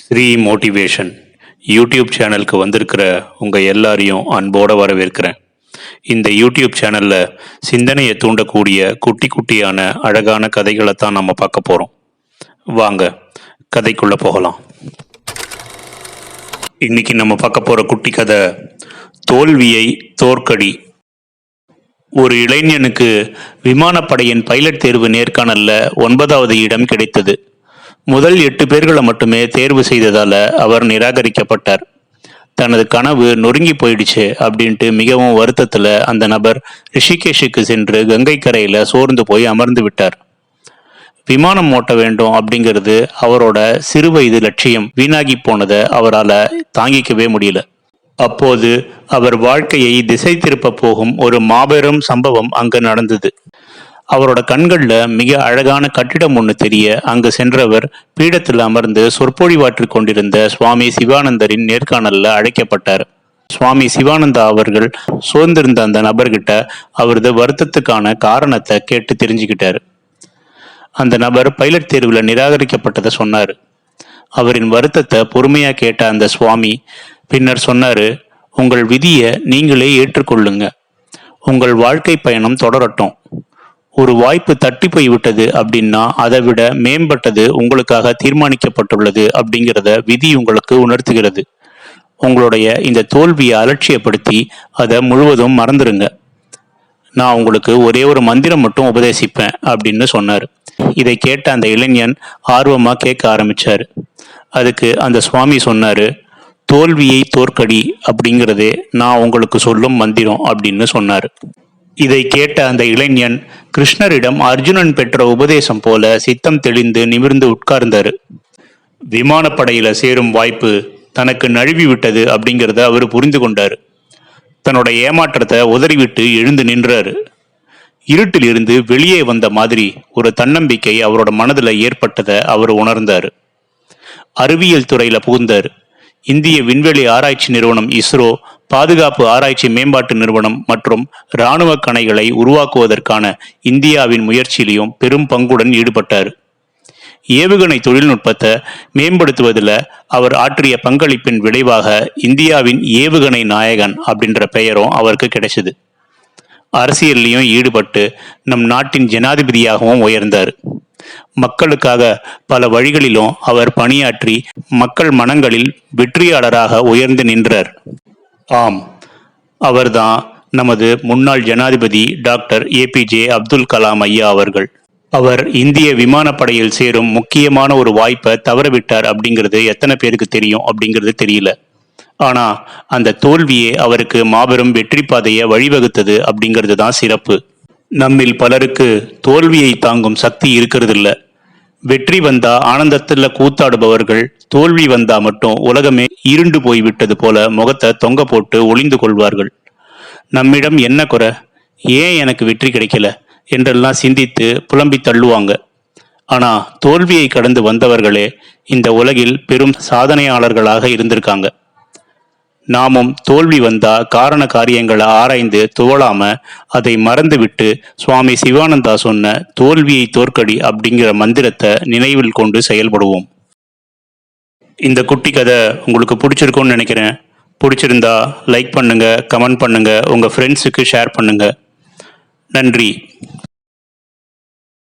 Sri motivation YouTube சேனலுக்கு வந்திருக்கிற உங்கள் எல்லாரையும் அன்போடு வரவேற்கிறேன். இந்த யூடியூப் சேனலில் சிந்தனையை தூண்டக்கூடிய குட்டி குட்டியான அழகான கதைகளை தான் நம்ம பார்க்க போகிறோம் வாங்க கதைக்குள்ளே போகலாம். இன்னைக்கு நம்ம பார்க்க போகிற குட்டி கதை தோல்வியை தோற்கடி. ஒரு இளைஞனுக்கு விமானப்படையின் பைலட் தேர்வு நேர்காணலில் ஒன்பதாவது இடம் கிடைத்தது. முதல் எட்டு பேர்களை மட்டுமே தேர்வு செய்ததால அவர் நிராகரிக்கப்பட்டார். தனது கனவு நொறுங்கி போயிடுச்சு அப்படின்ட்டு மிகவும் வருத்தத்துல அந்த நபர் ரிஷிகேஷுக்கு சென்று கங்கை கரையில சோர்ந்து போய் அமர்ந்து விட்டார். விமானம் ஓட்ட வேண்டும் அப்படிங்கிறது அவரோட சிறுவயது லட்சியம். வீணாகி போனதை அவரால் தாங்கிக்கவே முடியல. அப்போது அவர் வாழ்க்கையை திசை திருப்ப போகும் ஒரு மாபெரும் சம்பவம் அங்கு நடந்தது. அவரோட கண்களில் மிக அழகான கட்டிடம் ஒன்று தெரிய அங்கு சென்றவர் பீடத்தில் அமர்ந்து சொற்பொழிவாற்றிக் கொண்டிருந்த சுவாமி சிவானந்தரின் நேர்காணலில் அழைக்கப்பட்டார். சுவாமி சிவானந்தா அவர்கள் சோர்ந்திருந்த அந்த நபர்கிட்ட அவரது வருத்தத்துக்கான காரணத்தை கேட்டு தெரிஞ்சுக்கிட்டார். அந்த நபர் பைலட் தேர்வில் நிராகரிக்கப்பட்டதை சொன்னார். அவரின் வருத்தத்தை பொறுமையா கேட்ட அந்த சுவாமி பின்னர் சொன்னாரு உங்கள் விதியை நீங்களே ஏற்றுக்கொள்ளுங்க. உங்கள் வாழ்க்கை பயணம் தொடரட்டும். ஒரு வாய்ப்பு தட்டி போய் விட்டது அப்படின்னா அதை விட மேம்பட்டது உங்களுக்காக தீர்மானிக்கப்பட்டுள்ளது அப்படிங்கிறத விதி உங்களுக்கு உணர்த்துகிறது. உங்களுடைய இந்த தோல்வியை அலட்சியப்படுத்தி அதை முழுவதும் மறந்துடுங்க நான் உங்களுக்கு ஒரே ஒரு மந்திரம் மட்டும் உபதேசிப்பேன் அப்படின்னு சொன்னார். இதை கேட்ட அந்த இளைஞன் ஆர்வமாக கேட்க ஆரம்பித்தார் அதுக்கு அந்த சுவாமி சொன்னார் தோல்வியை தோற்கடி அப்படிங்கிறதே நான் உங்களுக்கு சொல்லும் மந்திரம் அப்படின்னு சொன்னார். இதை கேட்ட அந்த இளைஞன் கிருஷ்ணரிடம் அர்ஜுனன் பெற்ற உபதேசம் போல சித்தம் தெளிந்து நிமிர்ந்து உட்கார்ந்தாரு. விமானப்படையில சேரும் வாய்ப்பு தனக்கு நழுவி விட்டது அப்படிங்கிறத அவர் புரிந்து கொண்டாரு. தன்னோட ஏமாற்றத்தை உதறிவிட்டு எழுந்து நின்றாரு. இருட்டில் இருந்து வெளியே வந்த மாதிரி ஒரு தன்னம்பிக்கை அவரோட மனதில் ஏற்பட்டதை அவர் உணர்ந்தார். அறிவியல் துறையில புகுந்தார். இந்திய விண்வெளி ஆராய்ச்சி நிறுவனம் இஸ்ரோ பாதுகாப்பு ஆராய்ச்சி மேம்பாட்டு நிறுவனம் மற்றும் இராணுவ கணைகளை உருவாக்குவதற்கான இந்தியாவின் முயற்சியிலையும் பெரும் பங்குடன் ஈடுபட்டார். ஏவுகணை தொழில்நுட்பத்தை மேம்படுத்துவதில் அவர் ஆற்றிய பங்களிப்பின் விளைவாக இந்தியாவின் ஏவுகணை நாயகன் அப்படின்ற பெயரும் அவருக்கு கிடைச்சது. அரசியல்லையும் ஈடுபட்டு நம் நாட்டின் ஜனாதிபதியாகவும் உயர்ந்தார். மக்களுக்காக பல வழிகளிலும் அவர் பணியாற்றி மக்கள் மனங்களில் வெற்றியாளராக உயர்ந்து நின்றார். ஆம் அவர்தான் நமது முன்னாள் ஜனாதிபதி டாக்டர் ஏபிஜே அப்துல் கலாம் ஐயா அவர்கள். அவர் இந்திய விமானப்படையில் சேரும் முக்கியமான ஒரு வாய்ப்பை தவறவிட்டார் அப்படிங்கிறது எத்தனை பேருக்கு தெரியும் அப்படிங்கிறது தெரியல. ஆனா அந்த தோல்வியே அவருக்கு மாபெரும் வெற்றி பாதையை வழிவகுத்தது அப்படிங்கிறது தான் சிறப்பு. நம்மில் பலருக்கு தோல்வியை தாங்கும் சக்தி இருக்கிறதில்ல. வெற்றி வந்தா ஆனந்தத்தில் கூத்தாடுபவர்கள் தோல்வி வந்தா மட்டும் உலகமே இருண்டு போய் விட்டது போல முகத்தை தொங்க போட்டு ஒளிந்து கொள்வார்கள். நம்மிடம் என்ன குறை? ஏன் எனக்கு வெற்றி கிடைக்கல? என்றெல்லாம் சிந்தித்து புலம்பி தள்ளுவாங்க. ஆனா தோல்வியை கடந்து வந்தவர்களே இந்த உலகில் பெரும் சாதனையாளர்களாக இருந்திருக்காங்க. நாமும் தோல்வி வந்தா காரண காரியங்களை ஆராய்ந்து துவளாம அதை மறந்துவிட்டு சுவாமி சிவானந்தா சொன்ன தோல்வியை தோற்கடி அப்படிங்கிற மந்திரத்தை நினைவில் கொண்டு செயல்படுவோம். இந்த குட்டி கதை உங்களுக்கு பிடிச்சிருக்கும்னு நினைக்கிறேன். பிடிச்சிருந்தா லைக் பண்ணுங்க கமெண்ட் பண்ணுங்க உங்க ஃப்ரெண்ட்ஸுக்கு ஷேர் பண்ணுங்க. நன்றி.